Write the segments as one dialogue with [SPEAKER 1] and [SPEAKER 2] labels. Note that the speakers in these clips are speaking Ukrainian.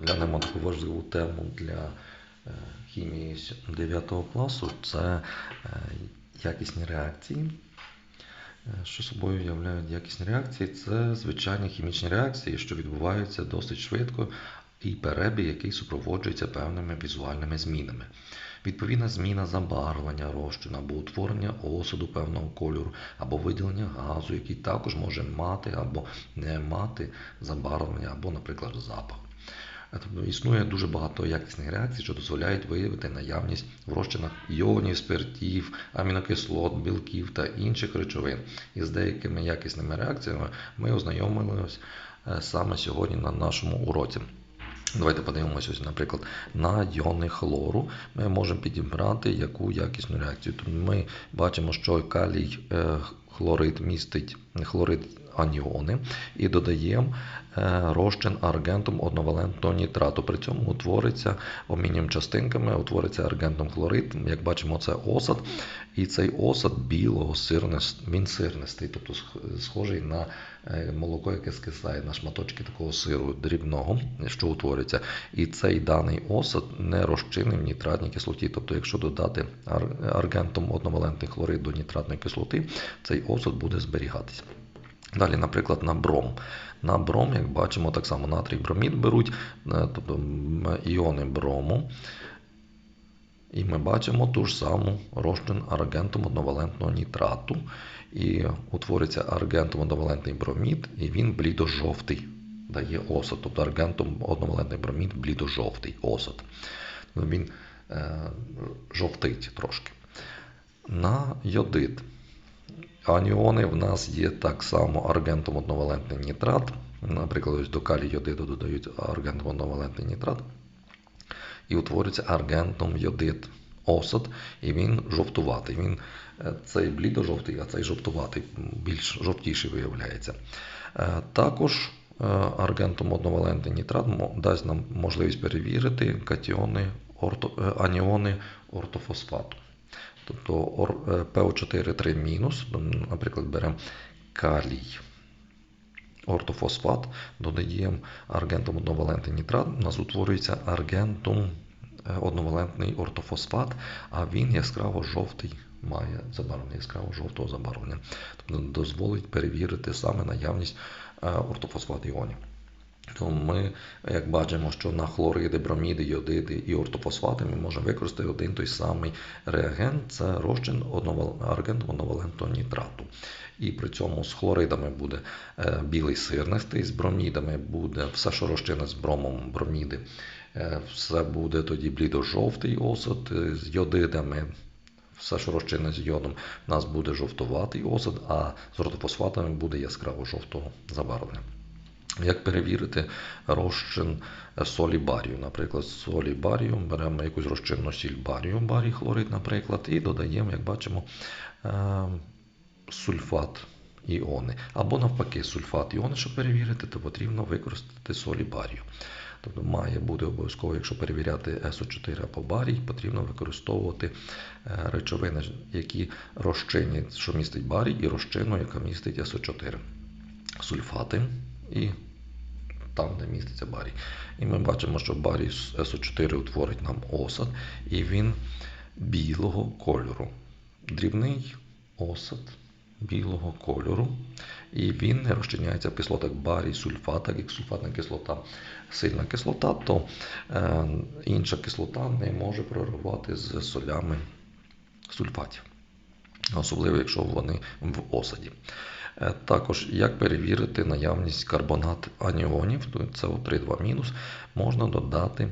[SPEAKER 1] розглянемо таку важливу тему для е, хімії 9 класу це е, якісні реакції. Е, Що собою являють якісні реакції? Це звичайні хімічні реакції, що відбуваються досить швидко, і перебіг, який супроводжується певними візуальними змінами. Відповідна зміна забарвлення розчину або утворення осаду певного кольору, або виділення газу, який також може мати або не мати забарвлення, або, наприклад, запах. Тобто існує дуже багато якісних реакцій, що дозволяють виявити наявність в розчинах іонів, спиртів, амінокислот, білків та інших речовин. І з деякими якісними реакціями ми ознайомилися е, саме сьогодні на нашому уроці. Давайте подивимося, ось, наприклад, на йони хлору ми можемо підібрати яку якісну реакцію. Тут ми бачимо, що калій е, хлорид містить хлорид аніони і додаємо е, розчин аргентом одновалентного нітрату. При цьому утвориться обмінням частинками, утвориться аргентом хлорид. Як бачимо, це осад. І цей осад білого сирнест, він сирнистий, тобто схожий на е, молоко, яке скисає на шматочки такого сиру дрібного, що утворюється. І цей даний осад не розчинний в нітратній кислоті. Тобто, якщо додати аргентом одновалентний хлорид до нітратної кислоти, цей осад буде зберігатися. Далі, наприклад, на бром. На бром, як бачимо, так само натрій бромід беруть, е, тобто іони брому. І ми бачимо ту ж саму розчин аргентом одновалентного нітрату. І утвориться аргентом одновалентний бромід, і він блідо-жовтий дає осад. Тобто аргентом одновалентний бромід блідо-жовтий осад. Він е, жовтить трошки. На йодит. Аніони в нас є так само аргентом одновалентний нітрат. Наприклад, ось до калій йодиду додають аргентом одновалентний нітрат. І утворюється аргентом йодид осад, і він жовтуватий. Він цей блідо-жовтий, а цей жовтуватий, більш жовтіший виявляється. Також аргентом одновалентний нітрат дасть нам можливість перевірити катіони, аніони ортофосфату. Тобто ПО4 3 мінус, наприклад, беремо калій. Ортофосфат, додаємо аргентом одновалентний нітрат, у нас утворюється аргентом одновалентний ортофосфат, а він яскраво жовтий має забарвлення, яскраво жовтого забарвлення. Тобто дозволить перевірити саме наявність ортофосфат іонів. То ми, як бачимо, що на хлориди, броміди, йодиди і ортофосфати ми можемо використати один той самий реагент це розчин аргент одновалентного нітрату. І при цьому з хлоридами буде білий сирнистий, з бромідами буде все, що розчине з бромом броміди, все буде тоді блідо-жовтий осад, з йодидами. Все, що розчине з йодом, у нас буде жовтуватий осад, а з ортофосфатами буде яскраво жовтого забарвлення. Як перевірити розчин солі барію? Наприклад, солі барію беремо якусь розчинну сіль барію, барій хлорид, наприклад, і додаємо, як бачимо, сульфат іони. Або навпаки, сульфат іони, щоб перевірити, то потрібно використати солі барію. Тобто має бути обов'язково, якщо перевіряти СО4 або барій, потрібно використовувати речовини, які розчинні, що містить барій, і розчину, яка містить СО4. Сульфати і там, де міститься барій. І ми бачимо, що барій СО4 утворить нам осад, і він білого кольору. Дрібний осад білого кольору. І він не розчиняється в кислотах барій, сульфат, так як сульфатна кислота сильна кислота, то е, інша кислота не може проривати з солями сульфатів. Особливо, якщо вони в осаді. Також, як перевірити наявність карбонат аніонів, це 3,2 мінус, можна додати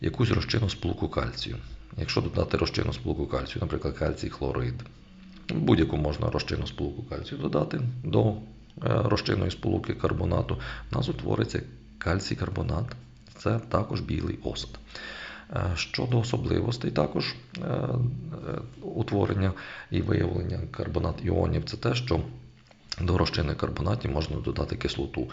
[SPEAKER 1] якусь розчину сполуку кальцію. Якщо додати розчину сполуку кальцію, наприклад, кальцій хлорид, будь-яку можна розчину сполуку кальцію додати до розчинної сполуки карбонату, у нас утвориться кальцій карбонат, це також білий осад. Щодо особливостей також утворення і виявлення карбонат іонів, це те, що до розчини карбонатів можна додати кислоту.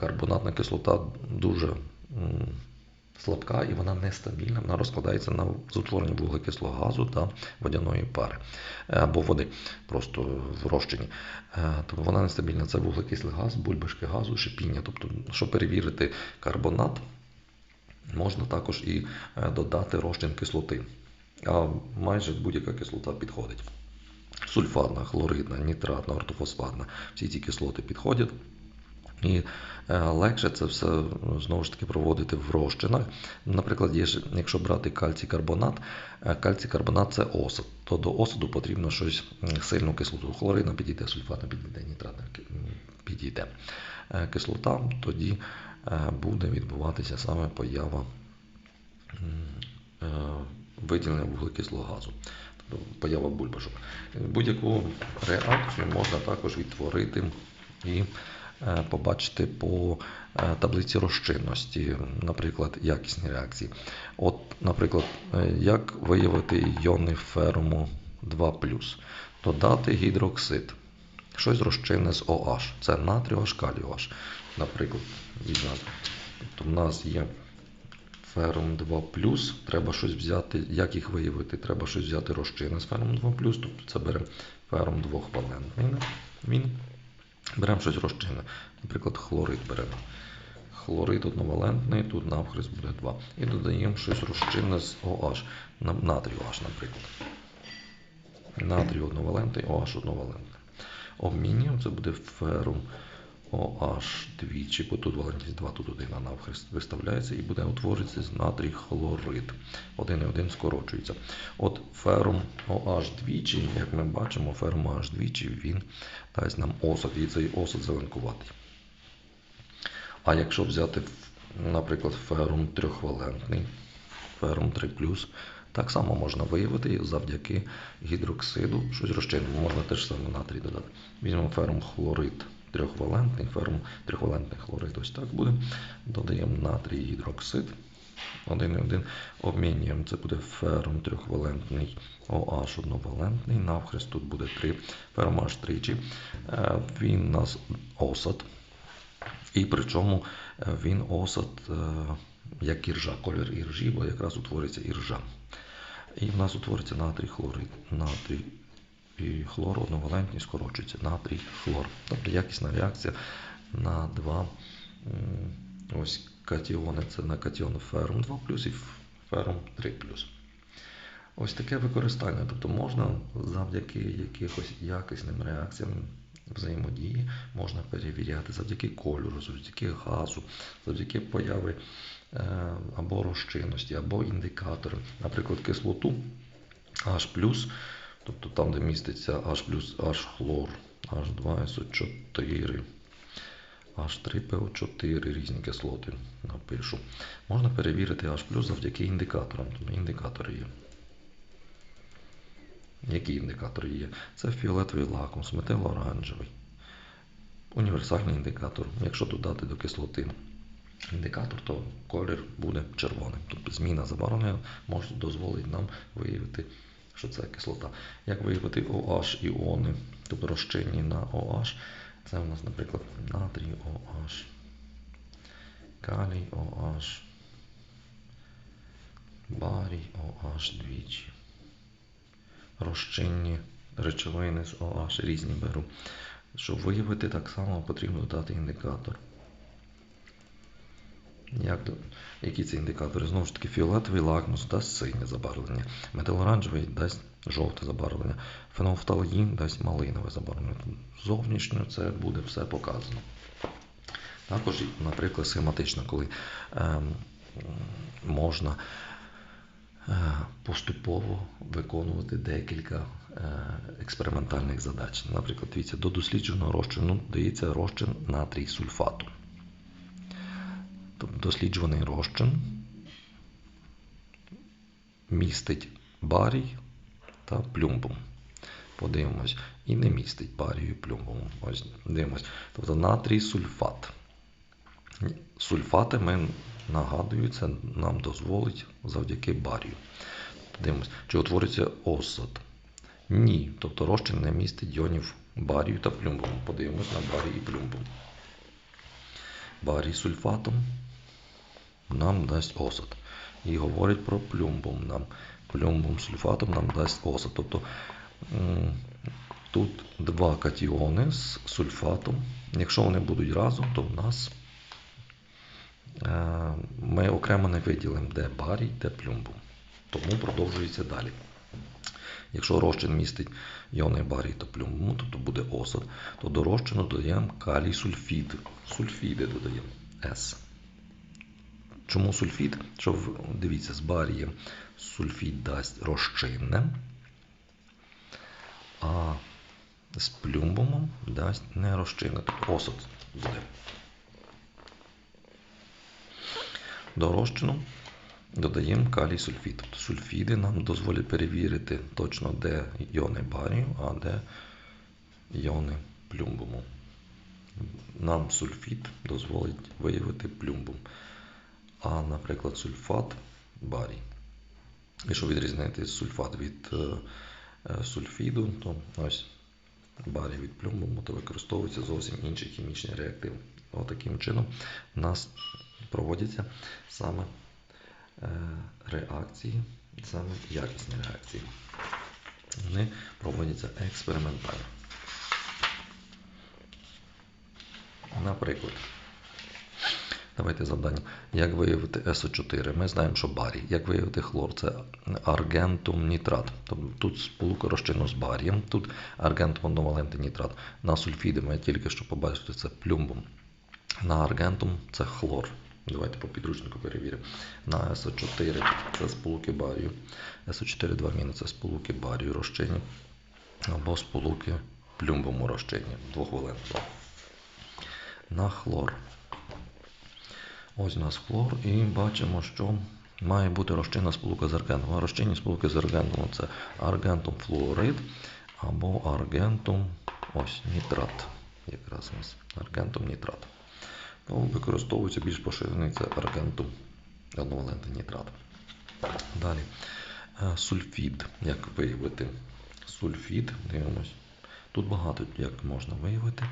[SPEAKER 1] Карбонатна кислота дуже слабка і вона нестабільна, вона розкладається на з утворенням вуглекислого газу та водяної пари або води просто в розчині. Тобто вона нестабільна. Це вуглекислий газ, бульбашки газу, шипіння. Тобто, щоб перевірити карбонат, Можна також і е, додати розчин кислоти. А майже будь-яка кислота підходить. Сульфатна, хлоридна, нітратна, ортофосфатна. Всі ці кислоти підходять. І е, легше це все е, знову ж таки проводити в розчинах. Наприклад, якщо брати кальцій карбонат, кальцій карбонат це осад, то до осаду потрібно щось сильну кислоту. Хлоридна підійде, сульфатна підійде, нітратна підійде. Кислота тоді буде відбуватися саме поява е, виділення вуглекислого газу, тобто поява бульбашок. Будь-яку реакцію можна також відтворити і е, побачити по е, таблиці розчинності, наприклад, якісні реакції. От, наприклад, е, як виявити йони феруму 2 додати гідроксид. Щось розчинне з OH. Це натрій калій OH. Наприклад, візьмемо. Тобто в нас є ферум 2 треба щось взяти. Як їх виявити? Треба щось взяти розчинне з ферум 2 тобто це беремо ферум двохвалентний. Він. Беремо щось розчинне. Наприклад, хлорид беремо. Хлорид одновалентний, тут навхрест буде 2. І додаємо щось розчинне з OH. На- Натрій OH, наприклад. Натрій одновалентний, OH одновалентний. Обмінюємо, це буде ферум OH двічі, бо тут валентність 2, тут 1 а навхрест виставляється і буде утворюватися натрій хлорид. 1 і 1 скорочується. От ферум OH двічі, як ми бачимо, ферум OH двічі, він дасть нам осад, і цей осад зеленкуватий. А якщо взяти, наприклад, ферум трьохвалентний, ферум 3 так само можна виявити завдяки гідроксиду, щось розчинне. Можна теж саме натрій додати. Візьмемо ферум хлорид трьохвалентний, ферум трьохвалентний хлорид, ось так буде. Додаємо натрій гідроксид. 1,1. Обмінюємо, це буде ферум трьохвалентний OH одновалентний. Навхрест тут буде 3. Ферум H тричі. Е, Він у нас осад. І причому е, він осад, е, як іржа, колір іржі, бо якраз утворюється іржа. І в нас утвориться натрій хлорид. Натрій і хлор одновалентні скорочується. Натрій хлор. Тобто якісна реакція на два ось катіони. Це на катіон ферум 2 і ферум 3 Ось таке використання. Тобто можна завдяки якихось якісним реакціям взаємодії можна перевіряти завдяки кольору, завдяки газу, завдяки появи або розчинності, або індикатори. Наприклад, кислоту H+, тобто там, де міститься H+, H хлор, H2SO4, H3PO4, різні кислоти напишу. Можна перевірити H+, завдяки індикаторам. Тобто індикатори є. Які індикатори є? Це фіолетовий лакмус, метилооранжевий, універсальний індикатор. Якщо додати до кислоти індикатор, то колір буде червоним. Тобто зміна забарвлення може дозволити нам виявити, що це кислота. Як виявити OH іони, тобто розчинні на OH. Це у нас, наприклад, натрій OH, калій OH, барій OH двічі розчинні речовини з OH різні беру. Щоб виявити, так само потрібно дати індикатор. Як, які це індикатори? Знову ж таки, фіолетовий лакмус дасть синє забарвлення, метилоранжевий дасть жовте забарвлення, фенофталгін дасть малинове забарвлення. Зовнішньо це буде все показано. Також, наприклад, схематично, коли ем, можна е, поступово виконувати декілька е, експериментальних задач. Наприклад, дивіться, до дослідженого розчину дається розчин натрій сульфату. Тобто досліджуваний розчин містить барій та плюмбум. Подивимось. І не містить барію і плюмбум. Ось дивимось. Тобто натрій сульфат. Сульфати ми нагадую, це нам дозволить завдяки барію. Дивимось, чи утвориться осад. Ні. Тобто розчин не містить іонів барію та плюмбуму. Подивимось на барій і плюмбум. Барій сульфатом нам дасть осад. І говорить про плюмбум нам. Плюмбум сульфатом нам дасть осад. Тобто тут два катіони з сульфатом. Якщо вони будуть разом, то в нас е, ми окремо не виділимо, де барій, де плюмбум. Тому продовжується далі. Якщо розчин містить іони барій та плюмбуму, тобто буде осад, то до розчину додаємо калій сульфід. Сульфіди додаємо С. Чому сульфід? Що дивіться, з барієм сульфід дасть розчинне, а з плюмбумом дасть нерозчинне, тобто осад буде. До розчину додаємо калій сульфід. Тобто сульфіди нам дозволять перевірити точно, де іони барію, а де іони плюмбуму. Нам сульфід дозволить виявити плюмбум. А, наприклад, сульфат барій. Щоб відрізнити сульфат від е, е, сульфіду, то ось барій від плюмбуму, то використовуються зовсім інші хімічні реактиви. Отаким чином у нас проводяться саме е, реакції, саме якісні реакції. Вони проводяться експериментально. Наприклад, давайте завдання. Як виявити СО4? Ми знаємо, що барій. Як виявити хлор? Це аргентум нітрат. Тобто тут сполука розчину з барієм, тут аргентум одновалентний нітрат. На сульфіди ми тільки що побачили, це плюмбум. На аргентум це хлор. Давайте по підручнику перевіримо. На СО4 це сполуки барію. СО4 2 мінус це сполуки барію розчині або сполуки плюмбуму розчині двохвалентного. На хлор. Ось у нас хлор, і бачимо, що має бути розчинна сполука з аргентом. А розчинні сполуки з аргентом це аргентум флуорид або аргентум ось нітрат. Якраз у нас аргентум нітрат. Ну, використовується більш поширений це аргентум одновалентний нітрат. Далі. Е, Сульфід. Як виявити? Сульфід, дивимось. Тут багато як можна виявити.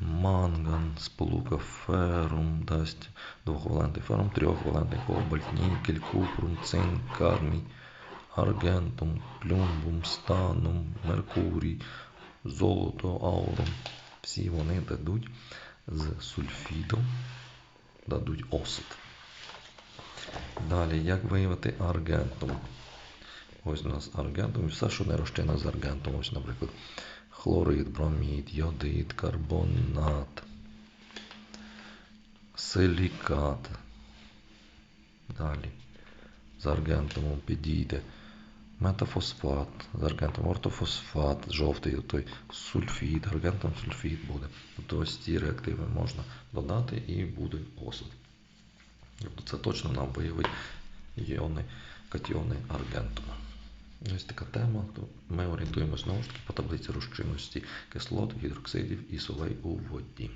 [SPEAKER 1] Манган, сполука ферум дасть двохвалентний ферум, трьохвалентний кобальт, нікель, купрум, цинк, кадмій, аргентум, плюмбум, станум, меркурій, золото, аурум. Всі вони дадуть з сульфідом, дадуть осад. Далі, як виявити аргентум? Ось у нас аргентум, і все, що не розчина з аргентом. Ось, наприклад, хлорид, бромід, йодид, карбонат, силікат. Далі. З аргентумом підійде метафосфат, з аргентом ортофосфат, жовтий той сульфід, аргентом сульфід буде. Тобто ось ці реактиви можна додати і буде осад. Тобто це точно нам виявить іони, катіони аргентума. Ось така тема. Ми орієнтуємося знову ж таки по таблиці розчинності кислот, гідроксидів і солей у воді.